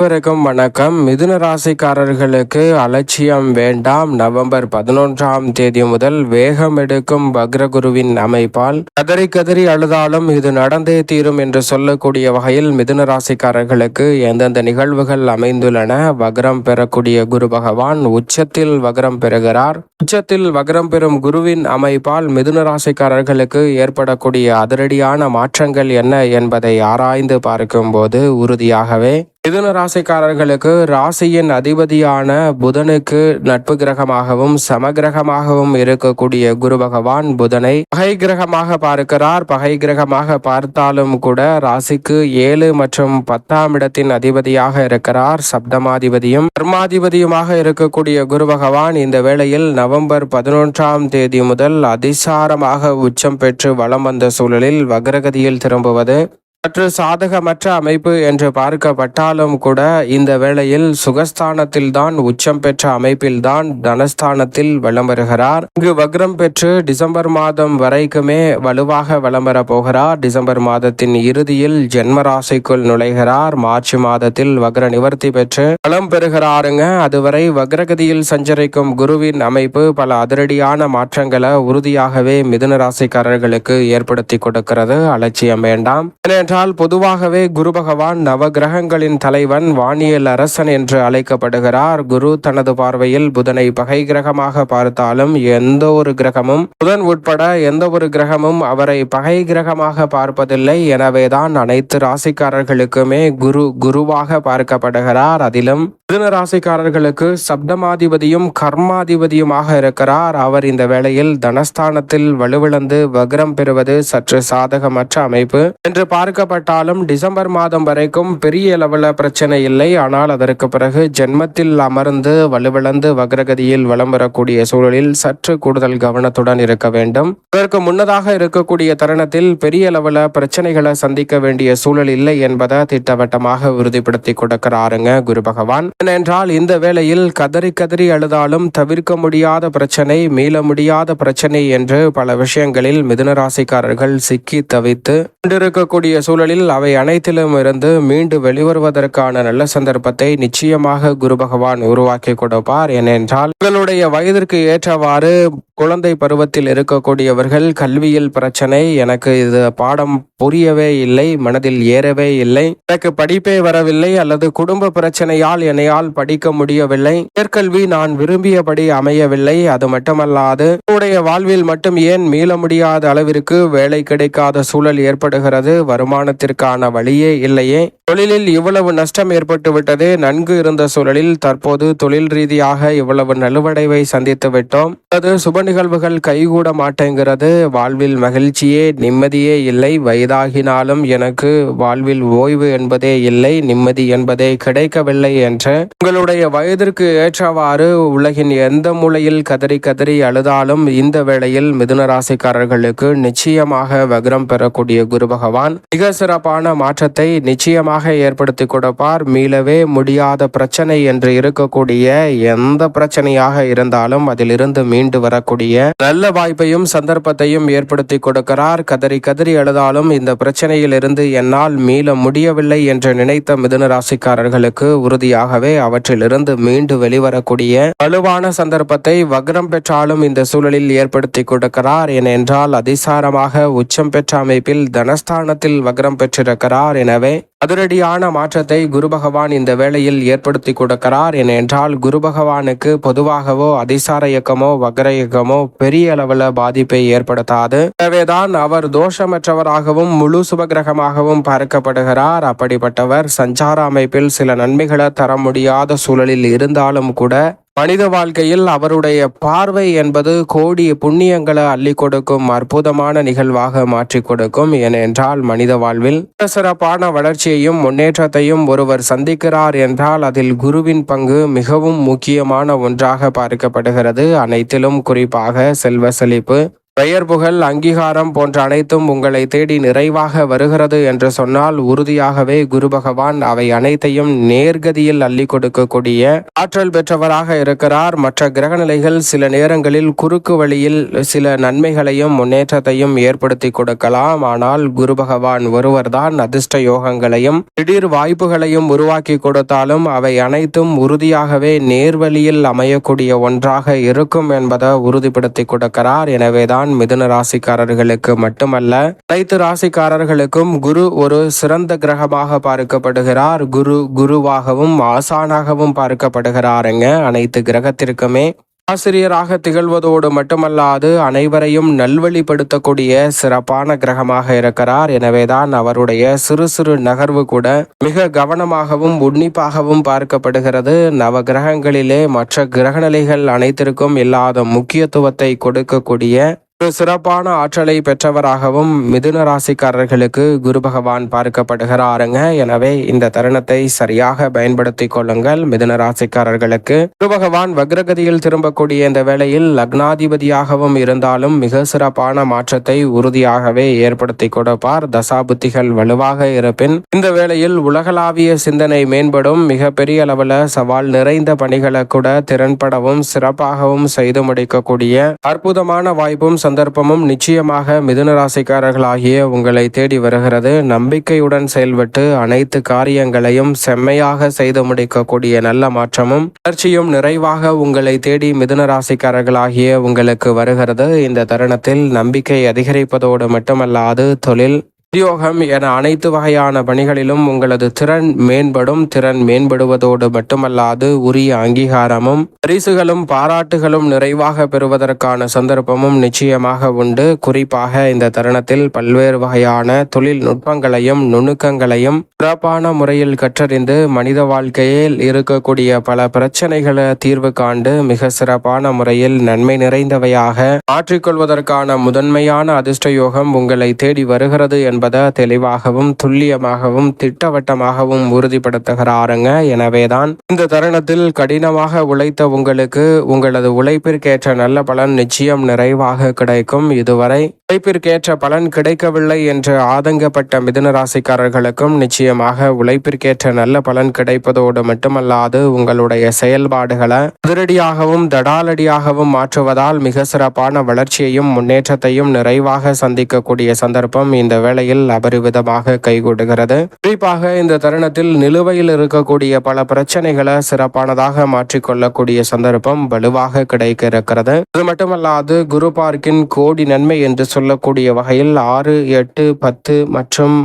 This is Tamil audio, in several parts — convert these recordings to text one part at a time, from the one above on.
அனைவருக்கும் வணக்கம். மிதுன ராசிக்காரர்களுக்கு அலட்சியம் வேண்டாம். நவம்பர் பதினொன்றாம் தேதி முதல் வேகம் எடுக்கும் வக்ரகுருவின் அமைப்பால் கதறி கதறி அழுதாலும் இது நடந்தே தீரும் என்று சொல்லக்கூடிய வகையில் மிதுன ராசிக்காரர்களுக்கு எந்தெந்த நிகழ்வுகள் அமைந்துள்ளன? வக்ரம் பெறக்கூடிய குரு பகவான் உச்சத்தில் வக்ரம் பெறுகிறார். உச்சத்தில் வக்ரம் பெறும் குருவின் அமைப்பால் மிதுன ராசிக்காரர்களுக்கு ஏற்படக்கூடிய அதிரடியான மாற்றங்கள் என்ன என்பதை ஆராய்ந்து பார்க்கும்போது உறுதியாகவே மிதுன ராசிக்காரர்களுக்கு ராசியின் அதிபதியான புதனுக்கு நட்பு கிரகமாகவும் சமகிரகமாகவும் இருக்கக்கூடிய குரு பகவான் புதனை பகை கிரகமாக பார்க்கிறார். பகை கிரகமாக பார்த்தாலும் கூட ராசிக்கு ஏழு மற்றும் பத்தாம் இடத்தின் அதிபதியாக இருக்கிறார். சப்தமாதிபதியும் கர்மாதிபதியுமாக இருக்கக்கூடிய குரு பகவான் இந்த வேளையில் நவம்பர் பதினொன்றாம் தேதி முதல் அதிசாரமாக உச்சம் பெற்று வலம் வந்த சூழலில் வக்ரகதியில் திரும்புவது சற்று சாதகமற்ற அமைப்பு என்று பார்க்கப்பட்டாலும் கூட இந்த வேளையில் சுகஸ்தானத்தில் தான் உச்சம் பெற்ற அமைப்பில்தான் தனஸ்தானத்தில் வலம் வருகிறார். இங்கு வக்ரம் பெற்று டிசம்பர் மாதம் வரைக்குமே வலுவாக வலம் வர போகிறார் டிசம்பர் மாதத்தின் இறுதியில் ஜென்ம ராசிக்குள் நுழைகிறார். மார்ச் மாதத்தில் வக்ர நிவர்த்தி பெற்று வளம் பெறுகிறாருங்க. அதுவரை வக்ரகதியில் சஞ்சரிக்கும் குருவின் அமைப்பு பல அதிரடியான மாற்றங்களை உறுதியாகவே மிதுன ராசிக்காரர்களுக்கு ஏற்படுத்தி கொடுக்கிறது. அலட்சியம் வேண்டாம். ஏனென்றால் பொதுவாகவே குரு பகவான் நவகிரகங்களின் தலைவன் வானியல் அரசன் என்று அழைக்கப்படுகிறார். குரு தனது பார்வையில் புதனை பகை கிரகமாக பார்த்தாலும் எந்த ஒரு கிரகமும் புதன் உட்பட எந்த ஒரு கிரகமும் அவரை பகை கிரகமாக பார்ப்பதில்லை. எனவேதான் அனைத்து ராசிக்காரர்களுக்குமே குரு குருவாக பார்க்கப்படுகிறார். அதிலும் மிதுன ராசிக்காரர்களுக்கு சப்தமாதிபதியும் கர்மாதிபதியுமாக இருக்கிறார். அவர் இந்த வேளையில் தனஸ்தானத்தில் வலுவிழந்து வக்ரம் பெறுவது சற்று சாதகமற்ற அமைப்பு. என்று பார்க்கப்பட்டாலும் டிசம்பர் மாதம் வரைக்கும் பெரிய அளவில் பிரச்சனை இல்லை. ஆனால் அதற்கு பிறகு ஜென்மத்தில் அமர்ந்து வலுவிழந்து வக்ரகதியில் வலம் வரக்கூடிய சூழலில் சற்று கூடுதல் கவனத்துடன் இருக்க வேண்டும். இதற்கு முன்னதாக இருக்கக்கூடிய தருணத்தில் பெரிய அளவில் பிரச்சனைகளை சந்திக்க வேண்டிய சூழல் இல்லை என்பதை திட்டவட்டமாக உறுதிப்படுத்தி கொடுக்கிறாருங்க குரு பகவான். ஏனென்றால் இந்த வேளையில் கதறி கதறி அழுதாலும் தவிர்க்க முடியாத பிரச்சனை மீள முடியாத பிரச்சனை என்று பல விஷயங்களில் மிதுனராசிக்காரர்கள் சிக்கி தவித்து கொண்டிருக்கக்கூடிய சூழலில் அவை அனைத்திலும் இருந்து மீண்டு வெளிவருவதற்கான நல்ல சந்தர்ப்பத்தை நிச்சயமாக குரு பகவான் உருவாக்கி கொடுப்பார். ஏனென்றால் உங்களுடைய வயதிற்கு ஏற்றவாறு குழந்தை பருவத்தில் இருக்கக்கூடியவர்கள் கல்வியில் பிரச்சனை எனக்கு இது பாடம் புரியவே இல்லை மனதில் ஏறவே இல்லை எனக்கு படிப்பே வரவில்லை அல்லது குடும்ப பிரச்சனையால் என்னை என்னையால் படிக்க முடியவில்லை. உயர்கல்வி நான் விரும்பியபடி அமையவில்லை. அது மட்டுமல்லாது உடைய வாழ்வில் மட்டும் ஏன் மீள முடியாத அளவிற்கு வேலை கிடைக்காத சூழல் ஏற்படுகிறது? வருமானத்திற்கான வழியே இல்லையே. தொழிலில் இவ்வளவு நஷ்டம் ஏற்பட்டுவிட்டது. நன்கு இருந்த சூழலில் தற்போது தொழில் ரீதியாக இவ்வளவு நலுவடைவை சந்தித்து விட்டோம். அது சுப நிகழ்வுகள் கைகூட மாட்டேங்கிறது. வாழ்வில் மகிழ்ச்சியே நிம்மதியே இல்லை. வயதாகினாலும் எனக்கு வாழ்வில் ஓய்வு என்பதே இல்லை. நிம்மதி என்பதே கிடைக்கவில்லை என்று உங்களுடைய வயதிற்கு ஏற்றவாறு உலகின் எந்த மூலையில் கதறி கதறி அழுதாலும் இந்த வேளையில் மிதுன ராசிக்காரர்களுக்கு நிச்சயமாக வக்ரம் பெறக்கூடிய குரு பகவான். மிக சிறப்பான மாற்றத்தை நிச்சயமாக ஏற்படுத்தி கொடுப்பார். மீளவே முடியாத பிரச்சனை என்று இருக்கக்கூடிய எந்த பிரச்சனையாக இருந்தாலும் அதிலிருந்து மீண்டு வரக்கூடிய நல்ல வாய்ப்பையும் சந்தர்ப்பத்தையும் ஏற்படுத்தி கொடுக்கிறார். கதறி கதறி அழுதாலும் இந்த பிரச்சனையிலிருந்து என்னால் மீள முடியவில்லை என்று நினைத்த மிதுன ராசிக்காரர்களுக்கு உறுதியாகவே அவற்றிலிருந்து மீண்டு வெளிவரக்கூடிய வலுவான சந்தர்ப்பத்தை வக்ரம் பெற்றாலும் இந்த சூழலில் ஏற்படுத்தி கொடுக்கிறார் ஏனென்றால் அதிசாரமாக உச்சம் பெற்ற அமைப்பில் தனஸ்தானத்தில் வக்ரம் பெற்றிருக்கிறார் எனவே அதிரடியான மாற்றத்தை குரு பகவான் இந்த வேளையில் ஏற்படுத்தி கொடுக்கிறார் என்றால் குரு பகவானுக்கு பொதுவாகவோ அதிசார இயக்கமோ வக்ர இயக்கமோ பெரிய அளவில் பாதிப்பை ஏற்படுத்தாது. எனவேதான் அவர் தோஷமற்றவராகவும் முழு சுபகிரகமாகவும் பார்க்கப்படுகிறார். அப்படிப்பட்டவர் சஞ்சார அமைப்பில் சில நன்மைகளை தர முடியாத சூழலில் இருந்தாலும் கூட மனித வாழ்க்கையில் அவருடைய பார்வை என்பது கோடி புண்ணியங்களை அள்ளி கொடுக்கும் அற்புதமான நிகழ்வாக மாற்றி கொடுக்கும். ஏனென்றால் மனித வாழ்வில் சிறப்பான வளர்ச்சியையும் முன்னேற்றத்தையும் ஒருவர் சந்திக்கிறார் என்றால் அதில் குருவின் பங்கு மிகவும் முக்கியமான ஒன்றாக பார்க்கப்படுகிறது. அனைத்திலும் குறிப்பாக செல்வ செழிப்பு பெயர் புகழ் அங்கீகாரம் போன்ற அனைத்தும் உங்களை தேடி நிறைவாக வருகிறது என்று சொன்னால் உறுதியாகவே குரு பகவான் அவை அனைத்தையும் நேர்கதியில் அள்ளி கொடுக்கக்கூடிய ஆற்றல் பெற்றவராக இருக்கிறார். மற்ற கிரகநிலைகள் சில நேரங்களில் குறுக்கு வழியில் சில நன்மைகளையும் முன்னேற்றத்தையும் ஏற்படுத்தி கொடுக்கலாம். ஆனால் குரு பகவான் ஒருவர்தான் அதிர்ஷ்ட யோகங்களையும் திடீர் வாய்ப்புகளையும் உருவாக்கி கொடுத்தாலும் அவை அனைத்தும் உறுதியாகவே நேர்வழியில் அமையக்கூடிய ஒன்றாக இருக்கும் என்பதை உறுதிப்படுத்தி கொடுக்கிறார். எனவேதான் மிதுன ராசிக்காரர்களுக்கு மட்டுமல்ல அனைத்து ராசிக்காரர்களுக்கும் குரு ஒரு சிறந்த கிரகமாக பார்க்கப்படுகிறார். குரு குருவாகவும் ஆசானாகவும் பார்க்கப்படுகிறாருங்க. அனைத்து கிரகத்திற்குமே ஆசிரியராக திகழ்வதோடு மட்டுமல்லாது அனைவரையும் நல்வழிப்படுத்தக்கூடிய சிறப்பான கிரகமாக இருக்கிறார். எனவேதான் அவருடைய சிறு சிறு நகர்வு கூட மிக கவனமாகவும் உன்னிப்பாகவும் பார்க்கப்படுகிறது. நவ கிரகங்களிலே மற்ற கிரகநிலைகள் அனைத்திற்கும் இல்லாத முக்கியத்துவத்தை கொடுக்கக்கூடிய சிறப்பான ஆற்றலை பெற்றவராகவும் மிதுன ராசிக்காரர்களுக்கு குரு பகவான் பார்க்கப்படுகிறாருங்க. எனவே இந்த தருணத்தை சரியாக பயன்படுத்தி கொள்ளுங்கள். மிதுன ராசிக்காரர்களுக்கு குரு பகவான் வக்ரகதியில் திரும்பக்கூடிய இந்த வேளையில் லக்னாதிபதியாகவும் இருந்தாலும் மிக சிறப்பான மாற்றத்தை உறுதியாகவே ஏற்படுத்தி கொடுப்பார். தசாபுத்திகள் வலுவாக இருப்பின் இந்த வேளையில் உலகளாவிய சிந்தனை மேம்படும். மிக பெரிய அளவில் சவால் நிறைந்த பணிகளை கூட திறன்படவும் சிறப்பாகவும் செய்து முடிக்கக்கூடிய அற்புதமான வாய்ப்பும் சந்தர்ப்பமும் நிச்சயமாக மிதுன ராசிக்காரர்களாகிய உங்களை தேடி வருகிறது. நம்பிக்கையுடன் செயல்பட்டு அனைத்து காரியங்களையும் செம்மையாக செய்து முடிக்கக்கூடிய நல்ல மாற்றமும் வளர்ச்சியும் நிறைவாக உங்களை தேடி மிதுன ராசிக்காரர்களாகிய உங்களுக்கு வருகிறது. இந்த தருணத்தில் நம்பிக்கை அதிகரிப்பதோடு மட்டுமல்லாது தொழில் உத்தியோகம் என அனைத்து வகையான பணிகளிலும் உங்களது திறன் மேம்படும். திறன் மேம்படுவதோடு மட்டுமல்லாது உரிய அங்கீகாரமும் பரிசுகளும் பாராட்டுகளும் நிறைவாக பெறுவதற்கான சந்தர்ப்பமும் நிச்சயமாக உண்டு. குறிப்பாக இந்த தருணத்தில் பல்வேறு வகையான தொழில்நுட்பங்களையும் நுணுக்கங்களையும் சிறப்பான முறையில் கற்றறிந்து மனித வாழ்க்கையில் இருக்கக்கூடிய பல பிரச்சனைகளை தீர்வு காண்டு மிக சிறப்பான முறையில் நன்மை நிறைந்தவையாக மாற்றிக்கொள்வதற்கான முதன்மையான அதிர்ஷ்ட யோகம் உங்களை தேடி வருகிறது என்பதை தெளிவாகவும் துல்லியமாகவும் திட்டவட்டமாகவும் உறுதிப்படுத்துகிறாருங்க. எனவேதான் இந்த தருணத்தில் கடினமாக உழைத்த உங்களுக்கு உங்களது உழைப்பிற்கேற்ற நல்ல பலன் நிச்சயம் நிறைவாக கிடைக்கும். இதுவரை உழைப்பிற்கேற்ற பலன் கிடைக்கவில்லை என்று ஆதங்கப்பட்ட மிதுன ராசிக்காரர்களுக்கும் நிச்சயமாக உழைப்பிற்கேற்ற நல்ல பலன் கிடைப்பதோடு மட்டுமல்லாது உங்களுடைய செயல்பாடுகளை அதிரடியாகவும் தடாலடியாகவும் மாற்றுவதால் மிக சிறப்பான வளர்ச்சியையும் முன்னேற்றத்தையும் நிறைவாக சந்திக்கக்கூடிய சந்தர்ப்பம் இந்த வேளையில் அபரிவிதமாக கைகூடுகிறது. குறிப்பாக இந்த தருணத்தில் நிலுவையில் இருக்கக்கூடிய பல பிரச்சனைகளை சிறப்பானதாக மாற்றிக்கொள்ளக்கூடிய சந்தர்ப்பம் வலுவாக கிடைக்க இருக்கிறது. அது மட்டுமல்லாது குரு பார்க்கின் கோடி நன்மை என்று சொல்லக்கூடிய வகையில் ஆறு எட்டு பத்து மற்றும்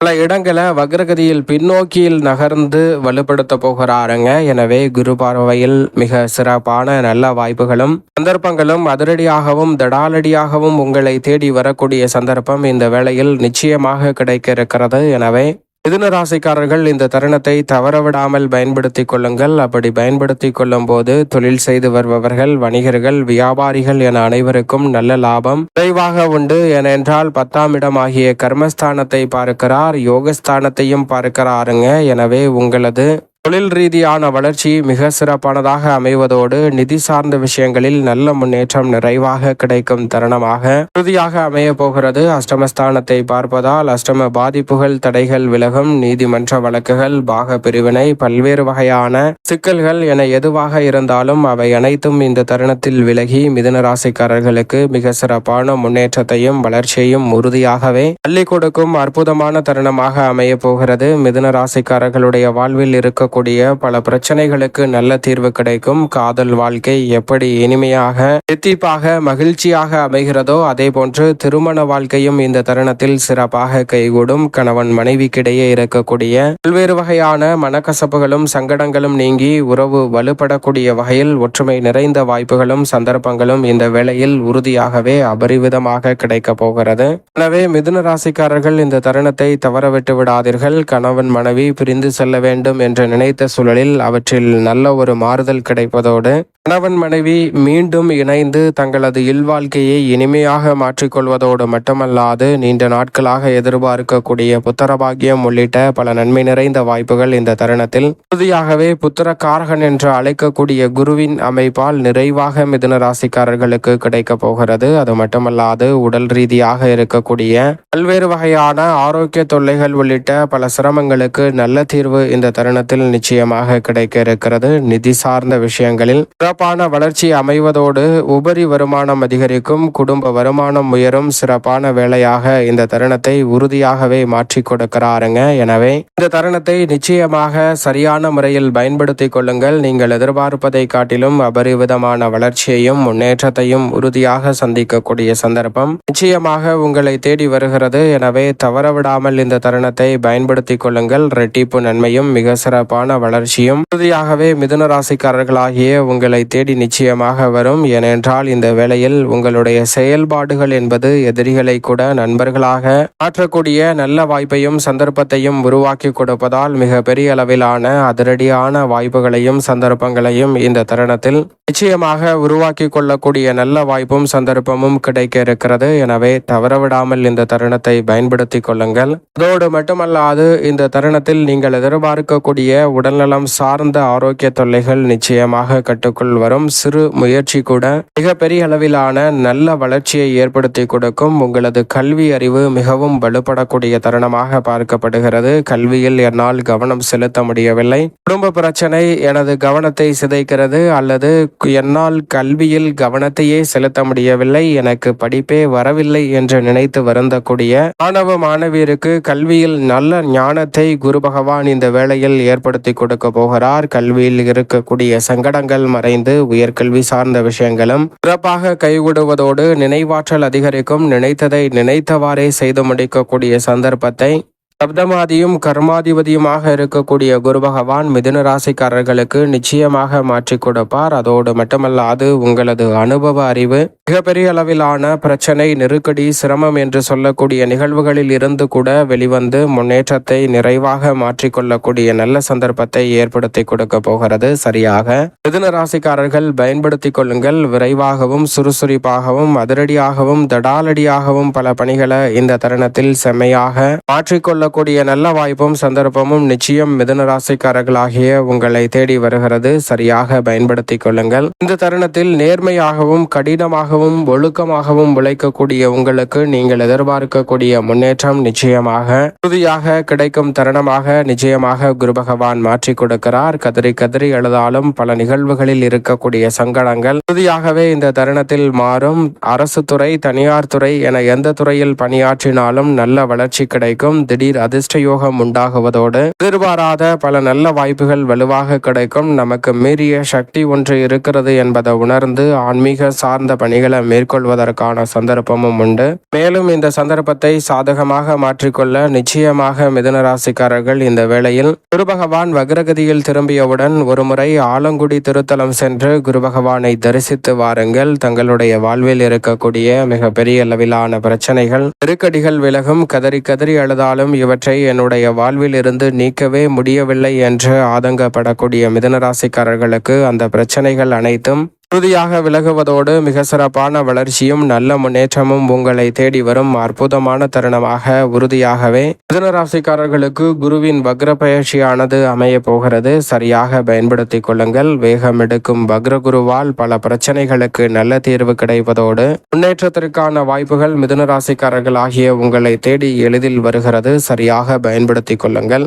பல இடங்களை வக்ரகதியில் பின்னோக்கியில் நகர்ந்து வலுப்படுத்த போகிறாருங்க. எனவே குரு பார்வையில் மிக சிறப்பான நல்ல வாய்ப்புகளும் சந்தர்ப்பங்களும் அதிரடியாகவும் தடாலடியாகவும் உங்களை தேடி வரக்கூடிய சந்தர்ப்பம் இந்த வேளையில் நிச்சயமாக கிடைக்க இருக்கிறது. எனவே மிதுன ராசிக்காரர்கள் இந்த தருணத்தை தவறவிடாமல் பயன்படுத்தி கொள்ளுங்கள். அப்படி பயன்படுத்தி கொள்ளும் போது தொழில் செய்து வருபவர்கள் வணிகர்கள் வியாபாரிகள் என அனைவருக்கும் நல்ல லாபம் விரைவாக உண்டு. ஏனென்றால் பத்தாம் இடம் ஆகிய கர்மஸ்தானத்தை பார்க்கிறார் யோகஸ்தானத்தையும் பார்க்கிறாருங்க. எனவே உங்களது தொழில் ரீதியான வளர்ச்சி மிக சிறப்பானதாக அமைவதோடு நிதி சார்ந்த விஷயங்களில் நல்ல முன்னேற்றம் நிறைவாக கிடைக்கும் தருணமாக உறுதியாக அமைய போகிறது. அஷ்டமஸ்தானத்தை பார்ப்பதால் அஷ்டம பாதிப்புகள் தடைகள் விலகும். நீதிமன்ற வழக்குகள் பாக பிரிவினை பல்வேறு வகையான சிக்கல்கள் என எதுவாக இருந்தாலும் அவை அனைத்தும் இந்த தருணத்தில் விலகி மிதுன ராசிக்காரர்களுக்கு மிக சிறப்பான முன்னேற்றத்தையும் வளர்ச்சியையும் உறுதியாகவே அள்ளி கொடுக்கும் அற்புதமான தருணமாக அமைய போகிறது. மிதுன ராசிக்காரர்களுடைய வாழ்வில் இருக்க இருக்கக்கூடிய பல பிரச்சனைகளுக்கு நல்ல தீர்வு கிடைக்கும். காதல் வாழ்க்கை எப்படி இனிமையாக தித்திப்பாக மகிழ்ச்சியாக அமைகிறதோ அதே போன்று திருமண வாழ்க்கையும் இந்த தருணத்தில் சிறப்பாக கைகூடும். கணவன் மனைவிக்கிடையே இருக்கக்கூடிய பல்வேறு வகையான மனக்கசப்புகளும் சங்கடங்களும் நீங்கி உறவு வலுப்படக்கூடிய வகையில் ஒற்றுமை நிறைந்த வாய்ப்புகளும் சந்தர்ப்பங்களும் இந்த வேளையில் உறுதியாகவே அபரிவிதமாக கிடைக்க போகிறது. எனவே மிதுன ராசிக்காரர்கள் இந்த தருணத்தை தவறவிட்டு விடாதீர்கள் கணவன் மனைவி பிரிந்து செல்ல வேண்டும் என்ற நினைவு நினைத்த சூழலில் அவற்றில் நல்ல ஒரு மாறுதல் கிடைப்பதோடு கணவன் மனைவி மீண்டும் இணைந்து தங்களது இல்வாழ்க்கையை இனிமையாக மாற்றிக்கொள்வதோடு மட்டுமல்லாது நீண்ட நாட்களாக எதிர்பார்க்கக்கூடிய புத்திரபாகியம் உள்ளிட்ட பல நன்மை நிறைந்த வாய்ப்புகள் இந்த தருணத்தில். உறுதியாகவே புத்திரக்காரகன் என்று அழைக்கக்கூடிய குருவின் அமைப்பால் நிறைவாக மிதுன ராசிக்காரர்களுக்கு கிடைக்க போகிறது. அது மட்டுமல்லாது உடல் ரீதியாக இருக்கக்கூடிய பல்வேறு வகையான ஆரோக்கிய தொல்லைகள் உள்ளிட்ட பல சிரமங்களுக்கு நல்ல தீர்வு இந்த தருணத்தில் நிச்சயமாக கிடைக்க இருக்கிறது. நிதி சார்ந்த விஷயங்களில் சிறப்பான வளர்ச்சி அமைவதோடு உபரி வருமானம் அதிகரிக்கும் குடும்ப வருமானம் உயரும் சிறப்பான வேலையாக இந்த தருணத்தை உறுதியாகவே மாற்றி கொடுக்கிறாருங்க. எனவே இந்த தருணத்தை நிச்சயமாக சரியான முறையில் பயன்படுத்திக் கொள்ளுங்கள். நீங்கள் எதிர்பார்ப்பதை காட்டிலும் அபரிவிதமான வளர்ச்சியையும் முன்னேற்றத்தையும் உறுதியாக சந்திக்கக்கூடிய சந்தர்ப்பம் நிச்சயமாக உங்களை தேடி வருகிறது. எனவே தவறவிடாமல் இந்த தருணத்தை பயன்படுத்திக் கொள்ளுங்கள். ரெட்டிப்பு நன்மையும் மிக சிறப்பான வளர்ச்சியும் உறுதியாகவே மிதுன ராசிக்காரர்களாகிய உங்களை தேடி நிச்சயமாக வரும். ஏனென்றால் இந்த வேளையில் உங்களுடைய செயல்பாடுகள் என்பது எதிரிகளை கூட நண்பர்களாக மாற்றக்கூடிய நல்ல வாய்ப்பையும் சந்தர்ப்பத்தையும் உருவாக்கி கொடுப்பதால் மிக பெரிய அளவிலான அதிரடியான வாய்ப்புகளையும் சந்தர்ப்பங்களையும் இந்த தருணத்தில் நிச்சயமாக உருவாக்கி கொள்ளக்கூடிய நல்ல வாய்ப்பும் சந்தர்ப்பமும் கிடைக்க இருக்கிறது. எனவே தவறவிடாமல் இந்த தருணத்தை பயன்படுத்தி கொள்ளுங்கள். அதோடு மட்டுமல்லாது இந்த தருணத்தில் நீங்கள் எதிர்பார்க்கக்கூடிய உடல்நலம் சார்ந்த ஆரோக்கிய தொல்லைகள் நிச்சயமாக கட்டுக்குள் வரும் சிறு முயற்சி கூட. மிகப்பெரிய அளவிலான நல்ல வளர்ச்சியை ஏற்படுத்தி கொடுக்கும் உங்களது கல்வி அறிவு மிகவும் வலுப்படக்கூடிய தருணமாக பார்க்கப்படுகிறது. கல்வியில் என்னால் கவனம் செலுத்த முடியவில்லை. குடும்ப பிரச்சனை எனது கவனத்தை சிதைக்கிறது அல்லது என்னால் கல்வியில் கவனத்தையே செலுத்த முடியவில்லை. எனக்கு படிப்பே வரவில்லை என்று நினைத்து வருந்தக்கூடிய மாணவ மாணவியருக்கு கல்வியில் நல்ல ஞானத்தை குரு பகவான் இந்த வேளையில் ஏற்படுத்தி கொடுக்க போகிறார். கல்வியில் இருக்கக்கூடிய சங்கடங்கள் மறைந்து உயர்கல்வி சார்ந்த விஷயங்களும் சிறப்பாக கைவிடுவதோடு நினைவாற்றல் அதிகரிக்கும் நினைத்ததை நினைத்தவாறே செய்து முடிக்கக்கூடிய சந்தர்ப்பத்தை சப்தமாதியும் கர்மாதிபதியுமாக இருக்கக்கூடிய குரு பகவான் மிதுன ராசிக்காரர்களுக்கு நிச்சயமாக மாற்றி கொடுப்பார். அதோடு மட்டுமல்லாது உங்களது அனுபவ அறிவு மிகப்பெரிய அளவிலான பிரச்சனை நெருக்கடி சிரமம் என்று சொல்லக்கூடிய நிகழ்வுகளில் இருந்து கூட வெளிவந்து முன்னேற்றத்தை நிறைவாக மாற்றிக்கொள்ளக்கூடிய நல்ல சந்தர்ப்பத்தை ஏற்படுத்தி கொடுக்க போகிறது. சரியாக. மிதுன ராசிக்காரர்கள் பயன்படுத்தி கொள்ளுங்கள். விரைவாகவும் சுறுசுறுப்பாகவும் அதிரடியாகவும் தடாலடியாகவும் பல பணிகளை இந்த தருணத்தில் செம்மையாக மாற்றிக்கொள்ள கொள்ளக்கூடிய நல்ல வாய்ப்பும் சந்தர்ப்பமும் நிச்சயம் மிதன ராசிக்காரர்களாகிய உங்களை தேடி வருகிறது. சரியாக பயன்படுத்திக் கொள்ளுங்கள். இந்த தருணத்தில் நேர்மையாகவும் கடினமாகவும் ஒழுக்கமாகவும் உழைக்கக்கூடிய உங்களுக்கு நீங்கள் எதிர்பார்க்கக்கூடிய முன்னேற்றம் நிச்சயமாக உறுதியாக கிடைக்கும் தருணமாக நிச்சயமாக குரு பகவான் மாற்றி கொடுக்கிறார். கதறி கதறி எழுதாலும் பல நிகழ்வுகளில் இருக்கக்கூடிய சங்கடங்கள் உறுதியாகவே இந்த தருணத்தில் மாறும். அரசு துறை தனியார் துறை என எந்த துறையில் பணியாற்றினாலும் நல்ல வளர்ச்சி கிடைக்கும். திடீர் திடீர் அதிர்ஷ்ட யோகம் உண்டாகுவதோடு எதிர்பாராத பல நல்ல வாய்ப்புகள் வலுவாக கிடைக்கும். நமக்கு மீறிய சக்தி ஒன்று இருக்கிறது என்பதை உணர்ந்து ஆன்மீக சார்ந்த பணிகளை மேற்கொள்வதற்கான சந்தர்ப்பமும் உண்டு. மேலும் இந்த சந்தர்ப்பத்தை சாதகமாக மாற்றிக்கொள்ள நிச்சயமாக மிதனராசிக்காரர்கள் இந்த வேளையில் குருபகவான் வக்ரகதியில் திரும்பியவுடன் ஒருமுறை ஆலங்குடி திருத்தலம் சென்று குருபகவானை தரிசித்து வாருங்கள். தங்களுடைய வாழ்வில் இருக்கக்கூடிய மிக பெரிய அளவிலான பிரச்சனைகள் நெருக்கடிகள் விலகும். கதறி கதறி அழுதாலும் ஆகியவற்றை என்னுடைய வாழ்வில் இருந்து நீக்கவே முடியவில்லை என்று ஆதங்கப்படக்கூடிய மிதனராசிக்காரர்களுக்கு அந்த பிரச்சனைகள் அனைத்தும் உறுதியாக விலகுவதோடு மிக சிறப்பான வளர்ச்சியும் நல்ல முன்னேற்றமும் உங்களை தேடி வரும் அற்புதமான தருணமாக உறுதியாகவே மிதனராசிக்காரர்களுக்கு குருவின் வக்ர பயிற்சியானது அமைய போகிறது. சரியாக பயன்படுத்திக் கொள்ளுங்கள். வேகம் எடுக்கும் வக்ர குருவால் பல பிரச்சனைகளுக்கு நல்ல தீர்வு கிடைப்பதோடு முன்னேற்றத்திற்கான வாய்ப்புகள் மிதுனராசிக்காரர்கள் ஆகிய உங்களை தேடி எளிதில் வருகிறது. சரியாக பயன்படுத்திக் கொள்ளுங்கள்.